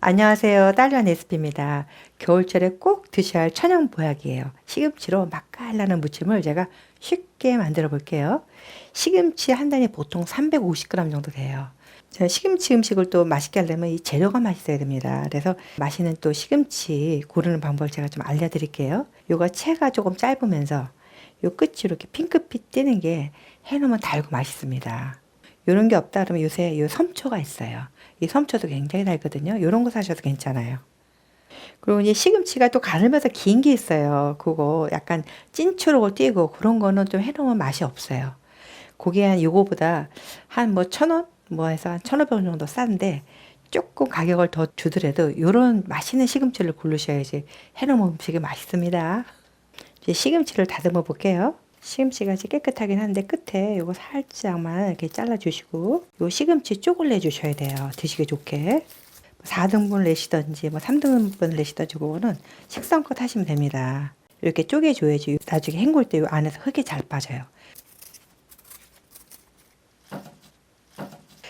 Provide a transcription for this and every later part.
안녕하세요. 딸란 레시피입니다. 겨울철에 꼭 드셔야 할 천연 보약이에요. 시금치로 맛깔나는 무침을 제가 쉽게 만들어 볼게요. 시금치 한 단위 보통 350g 정도 돼요. 시금치 음식을 또 맛있게 하려면 이 재료가 맛있어야 됩니다. 그래서 맛있는 또 시금치 고르는 방법을 제가 좀 알려드릴게요. 요거 채가 조금 짧으면서 요 끝이 이렇게 핑크빛 띄는 게 해놓으면 달고 맛있습니다. 요런 게 없다 그러면 요새 요 섬초가 있어요. 이 섬초도 굉장히 달거든요. 요런 거 사셔도 괜찮아요. 그리고 이제 시금치가 또 가늘면서 긴 게 있어요. 그거 약간 찐초록을 띄고 그런 거는 좀 해놓으면 맛이 없어요. 그게 한 요거보다 한 뭐 천 원? 뭐 해서 한 천오백 원 정도 싼데 조금 가격을 더 주더라도 요런 맛있는 시금치를 고르셔야지 해놓으면 음식이 맛있습니다. 이제 시금치를 다듬어 볼게요. 시금치가 이제 깨끗하긴 한데 끝에 요거 살짝만 이렇게 잘라주시고 요 시금치 쪽을 내주셔야 돼요. 드시기 좋게. 4등분 내시던지 뭐 3등분 내시던지 그거는 식성껏 하시면 됩니다. 이렇게 쪼개줘야지 나중에 헹굴 때 요 안에서 흙이 잘 빠져요.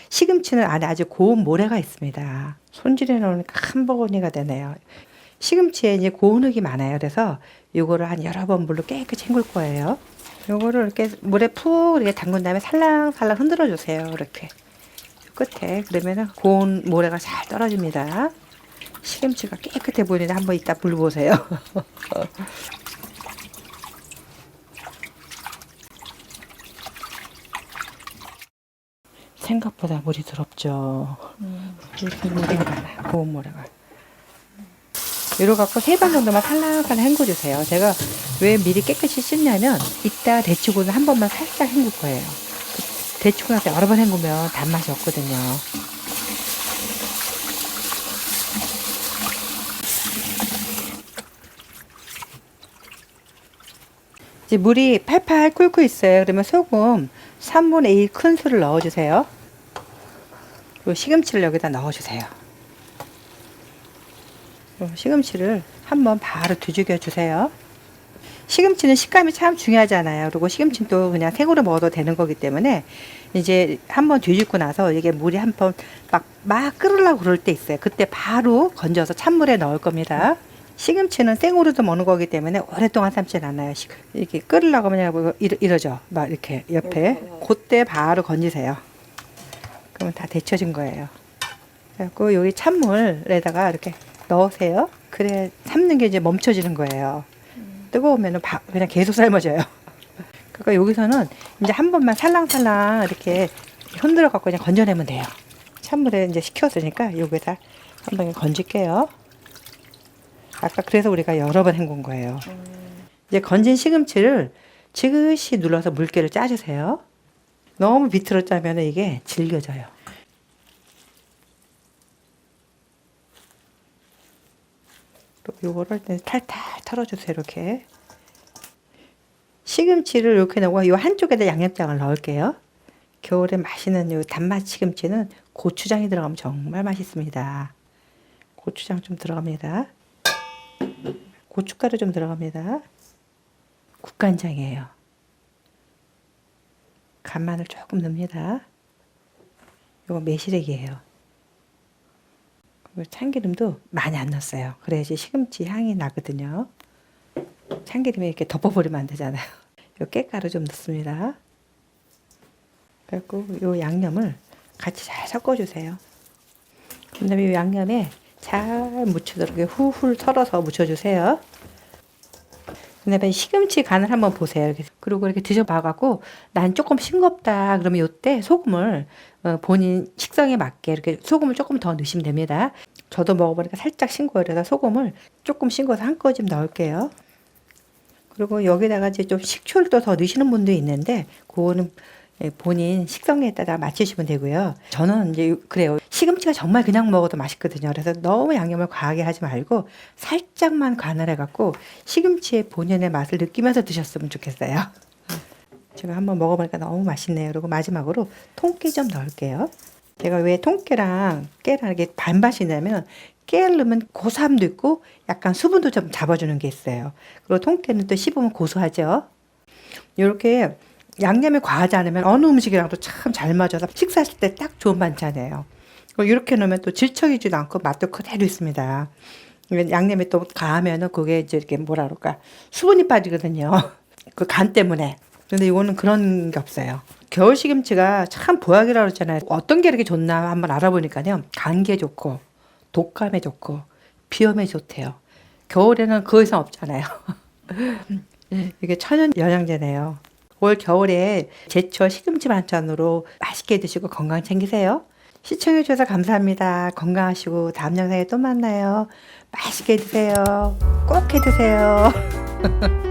시금치는 안에 아주 고운 모래가 있습니다. 손질해 놓으니까 한 버거니가 되네요. 시금치에 이제 고운 흙이 많아요. 그래서 요거를 한 여러 번 물로 깨끗이 헹굴 거예요. 요거를 이렇게 물에 푹 이렇게 담근 다음에 살랑살랑 흔들어 주세요. 이렇게 요 끝에 그러면은 고운 모래가 잘 떨어집니다. 시금치가 깨끗해 보이는데 한번 이따 물 보세요. 생각보다 물이 더럽죠. 이렇게 모래가. 고운 모래가. 이러 갖고 세 번 정도만 살랑살랑 헹궈주세요. 제가 왜 미리 깨끗이 씻냐면 이따 데치고는 한 번만 살짝 헹굴 거예요. 그 데치고 나서 여러 번 헹구면 단맛이 없거든요. 이제 물이 팔팔 끓고 있어요. 그러면 소금 3분의 1 큰술을 넣어주세요. 그리고 시금치를 여기다 넣어주세요. 시금치를 한번 바로 뒤죽여 주세요. 시금치는 식감이 참 중요하잖아요. 그리고 시금치는 또 그냥 생으로 먹어도 되는 거기 때문에 이제 한번 뒤집고 나서 이게 물이 한 번 막, 막 끓으려고 그럴 때 있어요. 그때 바로 건져서 찬물에 넣을 겁니다. 시금치는 생으로도 먹는 거기 때문에 오랫동안 삶진 않아요. 시- 이렇게 끓으려고 하면 그냥 이러, 이러죠. 막 이렇게 옆에. 그때 바로 건지세요. 그러면 다 데쳐진 거예요. 그래갖고 여기 찬물에다가 이렇게 넣으세요. 그래 삶는 게 이제 멈춰지는 거예요. 뜨거우면은 바- 그냥 계속 삶아져요. 그러니까 여기서는 이제 한 번만 살랑살랑 이렇게 흔들어 갖고 그냥 건져내면 돼요. 찬물에 이제 식혔으니까 여기다 한번 건질게요. 아까 그래서 우리가 여러 번 헹군 거예요. 이제 건진 시금치를 지그시 눌러서 물기를 짜주세요. 너무 비틀어 짜면 이게 질겨져요. 요거를 탈탈 털어주세요. 이렇게. 시금치를 이렇게 넣고 요 한쪽에다 양념장을 넣을게요. 겨울에 맛있는 요 단맛 시금치는 고추장이 들어가면 정말 맛있습니다. 고추장 좀 들어갑니다. 고춧가루 좀 들어갑니다. 국간장이에요. 간마늘 조금 넣습니다. 이거 매실액이에요. 참기름도 많이 안 넣었어요. 그래야지 시금치 향이 나거든요. 참기름에 이렇게 덮어버리면 안 되잖아요. 요 깨가루 좀 넣습니다. 그리고 요 양념을 같이 잘 섞어주세요. 그다음에 이 양념에 잘 묻히도록 후훌 털어서 묻혀주세요. 그다음에 시금치 간을 한번 보세요. 이렇게. 그리고 이렇게 드셔봐갖고 난 조금 싱겁다. 그러면 요때 소금을 어, 본인 식성에 맞게 이렇게 소금을 조금 더 넣으시면 됩니다. 저도 먹어보니까 살짝 싱거워요. 그래서 소금을 조금 싱거워서 한 꺼짐 넣을게요. 그리고 여기다가 이제 좀 식초를 또 더 넣으시는 분도 있는데 그거는 예, 본인 식성에 따라 맞추시면 되고요. 저는 이제 그래요. 시금치가 정말 그냥 먹어도 맛있거든요. 그래서 너무 양념을 과하게 하지 말고 살짝만 간을 해갖고 시금치의 본연의 맛을 느끼면서 드셨으면 좋겠어요. 제가 한번 먹어보니까 너무 맛있네요. 그리고 마지막으로 통깨 좀 넣을게요. 제가 왜 통깨랑 깨랑 이게 반반씩 넣으면 깨를 넣으면 고소함도 있고 약간 수분도 좀 잡아주는 게 있어요. 그리고 통깨는 또 씹으면 고소하죠. 이렇게 양념이 과하지 않으면 어느 음식이랑도 참 잘 맞아서 식사하실 때 딱 좋은 반찬이에요. 뭐 이렇게 넣으면 또 질척이지도 않고 맛도 그대로 있습니다. 양념이 또 가하면은 그게 이제 이렇게 뭐라 그럴까 수분이 빠지거든요. 그 간 때문에. 근데 이거는 그런 게 없어요. 겨울 시금치가 참 보약이라고 그러잖아요. 어떤 게 이렇게 좋나 한번 알아보니까요. 감기에 좋고 독감에 좋고 비염에 좋대요. 겨울에는 그 이상 없잖아요. 이게 천연 영양제네요. 올 겨울에 제철 시금치 반찬으로 맛있게 드시고 건강 챙기세요. 시청해주셔서 감사합니다. 건강하시고 다음 영상에 또 만나요. 맛있게 드세요. 꼭 해 드세요.